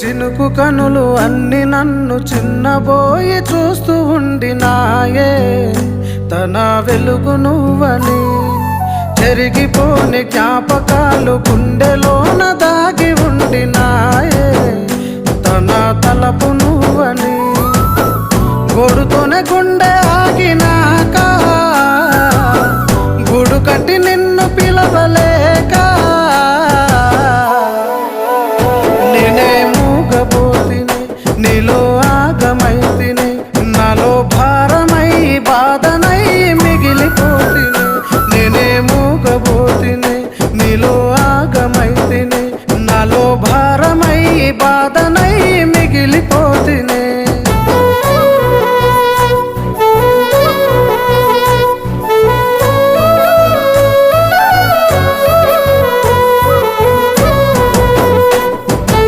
చినుకు కనులు అన్ని నన్ను చిన్నబోయి చూస్తూ ఉండినాయే. తన వెలుగు నువ్వని జరిగిపోని జ్ఞాపకాలు గుండెలోన దాగి ఉండినాయే. తన తలపు నువ్వని గొడుతోనే గుండె ఆగినాక గుడు కట్టి నిన్ను పిలవలే.